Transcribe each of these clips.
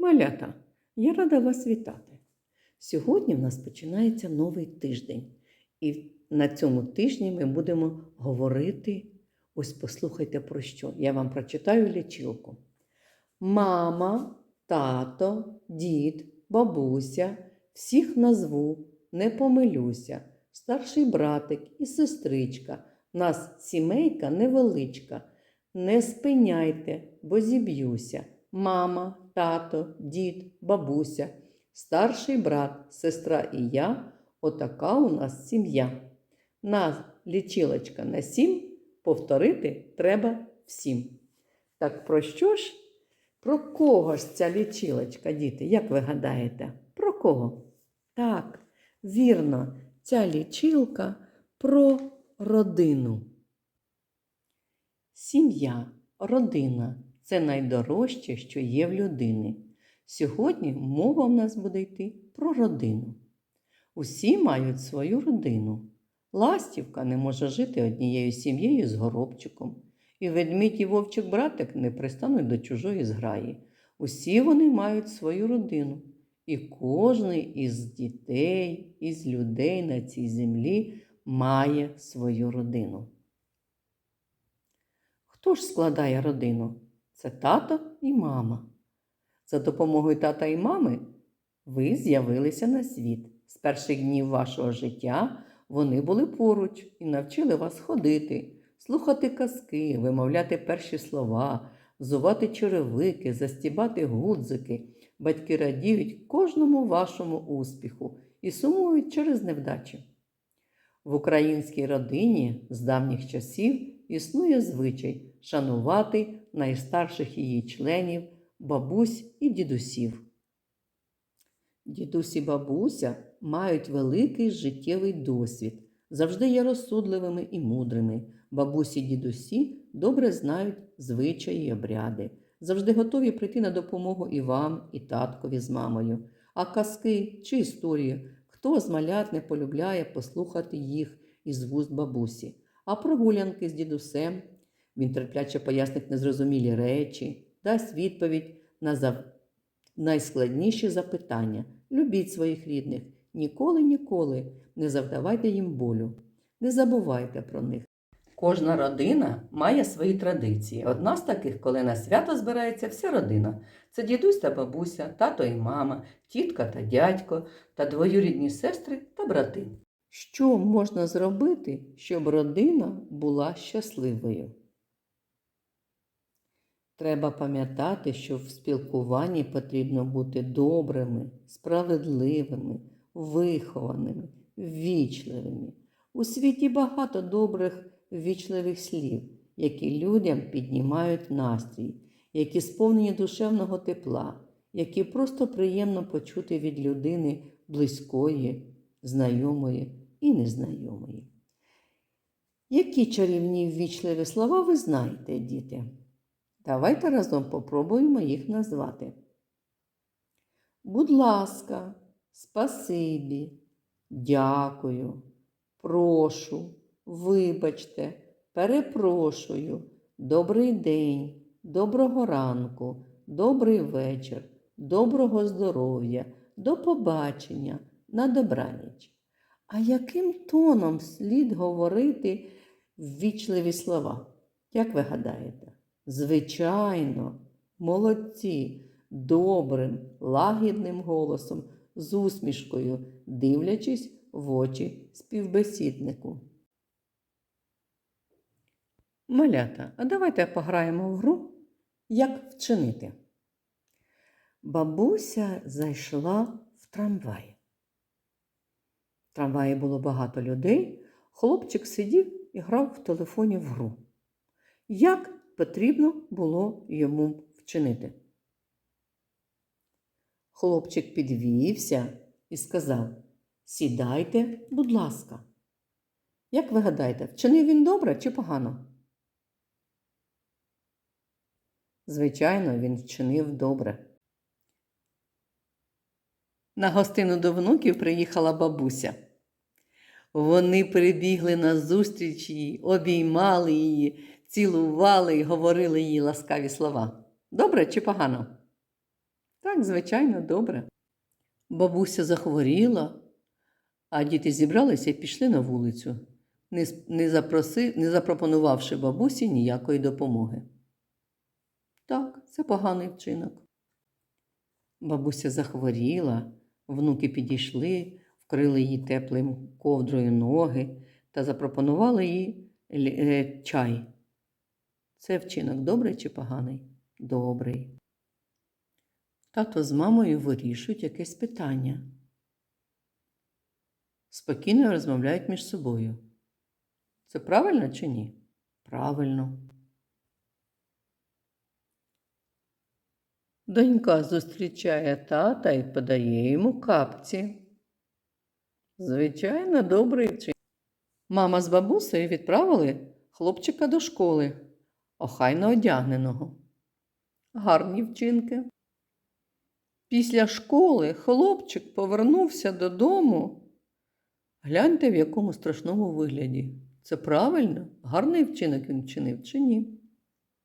Малята, я рада вас вітати. Сьогодні в нас починається новий тиждень, і на цьому тижні ми будемо говорити. Ось послухайте про що. Я вам прочитаю лічилку. Мама, тато, дід, бабуся, всіх назву, не помилюся, старший братик і сестричка. Нас сімейка невеличка. Не спиняйте, бо зіб'юся. Мама, тато, дід, бабуся, старший брат, сестра і я. Отака у нас сім'я. Нас лічилочка на сім, повторити треба всім. Так про що ж? Про кого ж ця лічилочка, діти? Як ви гадаєте? Про кого? Так, вірно, ця лічилка про родину. Сім'я, родина це найдорожче, що є в людини. Сьогодні мова в нас буде йти про родину. Усі мають свою родину. Ластівка не може жити однією сім'єю з горобчиком, і ведмідь і вовчик братик не пристануть до чужої зграї. Усі вони мають свою родину, і кожний із дітей, із людей на цій землі має свою родину. Хто ж складає родину? Це тато і мама. За допомогою тата і мами ви з'явилися на світ. З перших днів вашого життя вони були поруч і навчили вас ходити, слухати казки, вимовляти перші слова, взувати черевики, застібати гудзики. Батьки радіють кожному вашому успіху і сумують через невдачі. В українській родині з давніх часів існує звичай шанувати найстарших її членів, бабусь і дідусів. Дідусь і бабуся мають великий життєвий досвід, завжди є розсудливими і мудрими. Бабусі дідусі добре знають звичаї й обряди, завжди готові прийти на допомогу і вам, і таткові з мамою. А казки чи історії, хто з малят не полюбляє послухати їх із вуст бабусі, а прогулянки з дідусем він терпляче пояснить незрозумілі речі, дасть відповідь на зав... найскладніші запитання. Любіть своїх рідних, ніколи, ніколи не завдавайте їм болю, не забувайте про них. Кожна родина має свої традиції. Одна з таких, коли на свято збирається вся родина. Це дідусь та бабуся, тато і мама, тітка та дядько, та двоюрідні сестри та брати. Що можна зробити, щоб родина була щасливою? Треба пам'ятати, що в спілкуванні потрібно бути добрими, справедливими, вихованими, ввічливими. У світі багато добрих ввічливих слів, які людям піднімають настрій, які сповнені душевного тепла, які просто приємно почути від людини близької, знайомої і незнайомої. Які чарівні ввічливі слова ви знаєте, діти? Давайте разом попробуємо їх назвати. Будь ласка, спасибі, дякую, прошу, вибачте, перепрошую, добрий день, доброго ранку, добрий вечір, доброго здоров'я, до побачення, на добраніч. А яким тоном слід говорити ввічливі слова? Як ви гадаєте? Звичайно, молодці, добрим, лагідним голосом, з усмішкою, дивлячись в очі співбесіднику. Малята, а давайте пограємо в гру, як вчинити. Бабуся зайшла в трамвай. В трамваї було багато людей. Хлопчик сидів і грав в телефоні в гру. Як потрібно було йому вчинити. Хлопчик підвівся і сказав Сідайте, будь ласка. Як ви гадаєте, вчинив він добре чи погано? Звичайно, він вчинив добре. На гостину до внуків приїхала бабуся. Вони прибігли на зустріч їй, обіймали її, цілували і говорили їй ласкаві слова. Добре чи погано? Так, звичайно, добре. Бабуся захворіла, а діти зібралися і пішли на вулицю, не, запроси, не запропонувавши бабусі ніякої допомоги. Так, це поганий вчинок. Бабуся захворіла, внуки підійшли, вкрили її теплим ковдрою ноги та запропонували їй е, чай. Це вчинок добрий чи поганий? Добрий. Тато з мамою вирішують якесь питання. Спокійно розмовляють між собою. Це правильно чи ні? Правильно. Донька зустрічає тата і подає йому капці. Звичайно, добрий вчинок. Мама з бабусею відправили хлопчика до школи, охайно одягненого. Гарні вчинки. Після школи хлопчик повернувся додому. Гляньте, в якому страшному вигляді. Це правильно? Гарний вчинок він вчинив чи ні?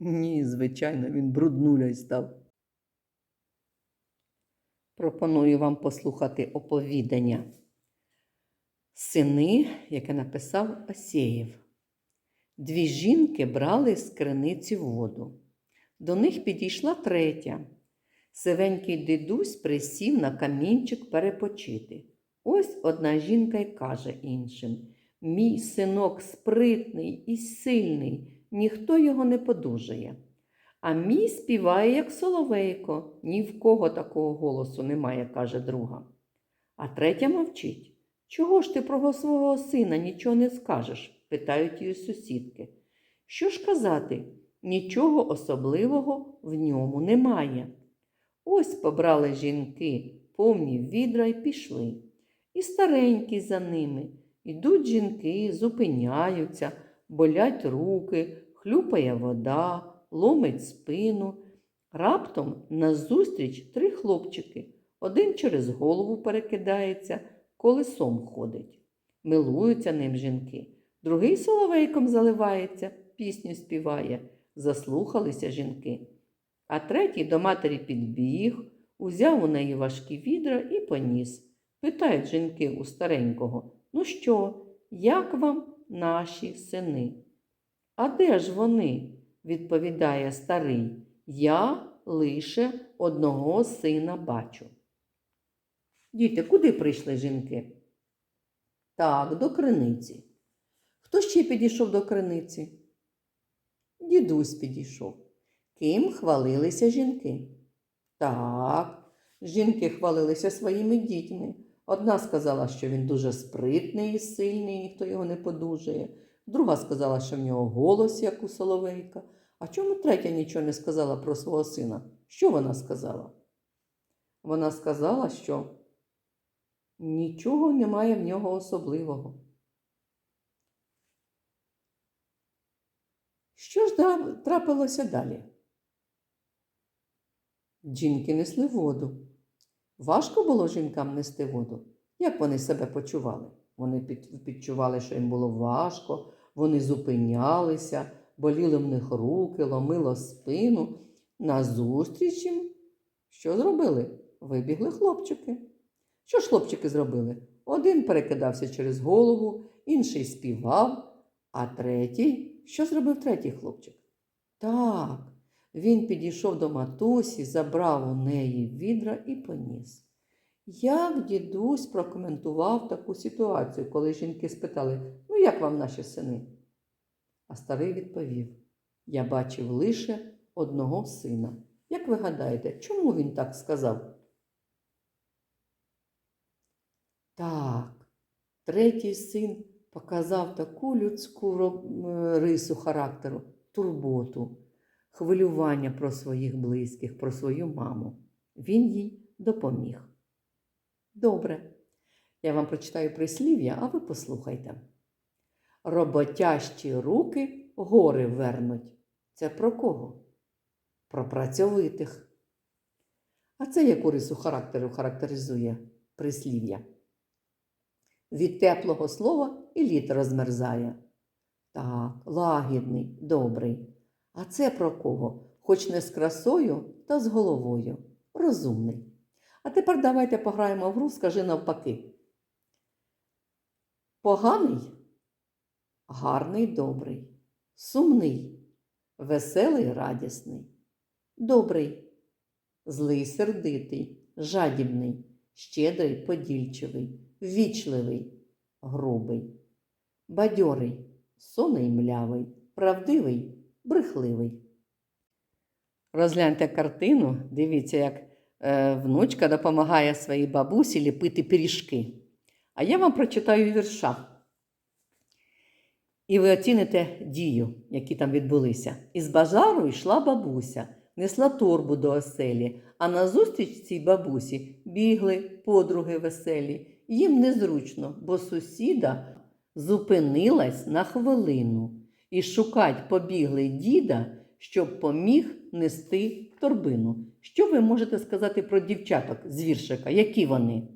Ні, звичайно, він бруднуля став. Пропоную вам послухати оповідання Сини, яке написав Асєєв. Дві жінки брали з криниці воду. До них підійшла третя. Сивенький дідусь присів на камінчик перепочити. Ось одна жінка й каже іншим: Мій синок спритний і сильний, ніхто його не подужає. А мій співає, як соловейко, ні в кого такого голосу немає, каже друга. А третя мовчить. Чого ж ти про свого сина нічого не скажеш? Питають її сусідки. Що ж казати? Нічого особливого в ньому немає. Ось побрали жінки повні відра й пішли. І старенькі за ними. Ідуть жінки, зупиняються, болять руки, хлюпає вода, ломить спину. Раптом назустріч три хлопчики. Один через голову перекидається, колесом ходить. Милуються ним жінки. Другий соловейком заливається, пісню співає. Заслухалися жінки. А третій до матері підбіг, узяв у неї важкі відра і поніс. Питають жінки у старенького: Ну що, як вам наші сини? А де ж вони? відповідає старий. Я лише одного сина бачу. Діти, куди прийшли жінки? Так, до криниці. Хто ще підійшов до криниці? Дідусь підійшов. Ким хвалилися жінки? Так, жінки хвалилися своїми дітьми. Одна сказала, що він дуже спритний і сильний, ніхто його не подужає. Друга сказала, що в нього голос, як у соловейка. А чому третя нічого не сказала про свого сина? Що вона сказала? Вона сказала, що нічого немає в нього особливого. Що ж трапилося далі? Жінки несли воду. Важко було жінкам нести воду. Як вони себе почували? Вони під, підчували, що їм було важко, вони зупинялися, боліли в них руки, ломило спину. Назустріч їм що зробили? Вибігли хлопчики. Що ж хлопчики зробили? Один перекидався через голову, інший співав, а третій, що зробив третій хлопчик? Так, він підійшов до матусі, забрав у неї відра і поніс. Як дідусь прокоментував таку ситуацію, коли жінки спитали, ну як вам наші сини? А старий відповів: Я бачив лише одного сина. Як ви гадаєте, чому він так сказав? Так, третій син показав таку людську рису характеру, турботу, хвилювання про своїх близьких, про свою маму. Він їй допоміг. Добре. Я вам прочитаю прислів'я, а ви послухайте. Роботящі руки гори вернуть. Це про кого? Про працьовитих. А це яку рису характеру характеризує прислів'я? Від теплого слова і лід розмерзає. Так, лагідний, добрий. А це про кого? Хоч не з красою, та з головою. розумний. А тепер давайте пограємо в гру, скажи навпаки. Поганий, гарний, добрий, сумний, веселий, радісний, добрий, злий, сердитий, жадібний, щедрий, подільчивий, ввічливий, грубий, бадьорий, сонний, млявий, правдивий, брехливий. Розгляньте картину, дивіться, як е, внучка допомагає своїй бабусі ліпити пиріжки. А я вам прочитаю вірша. І ви оціните дію, які там відбулися. Із базару йшла бабуся, несла торбу до оселі, а назустріч цій бабусі бігли подруги веселі. Їм незручно, бо сусіда зупинилась на хвилину і шукать побігли діда, щоб поміг нести торбину. Що ви можете сказати про дівчаток з віршика? Які вони?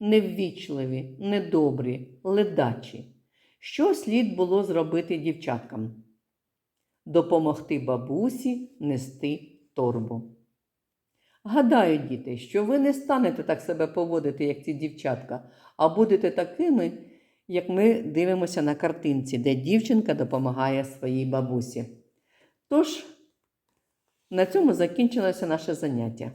Неввічливі, недобрі, ледачі. Що слід було зробити дівчаткам? Допомогти бабусі нести торбу. Гадаю, діти, що ви не станете так себе поводити, як ці дівчатка, а будете такими, як ми дивимося на картинці, де дівчинка допомагає своїй бабусі. Тож, на цьому закінчилося наше заняття.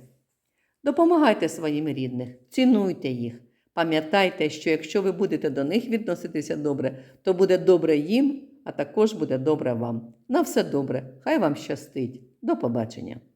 Допомагайте своїм рідним, цінуйте їх. Пам'ятайте, що якщо ви будете до них відноситися добре, то буде добре їм, а також буде добре вам. На все добре, хай вам щастить. До побачення!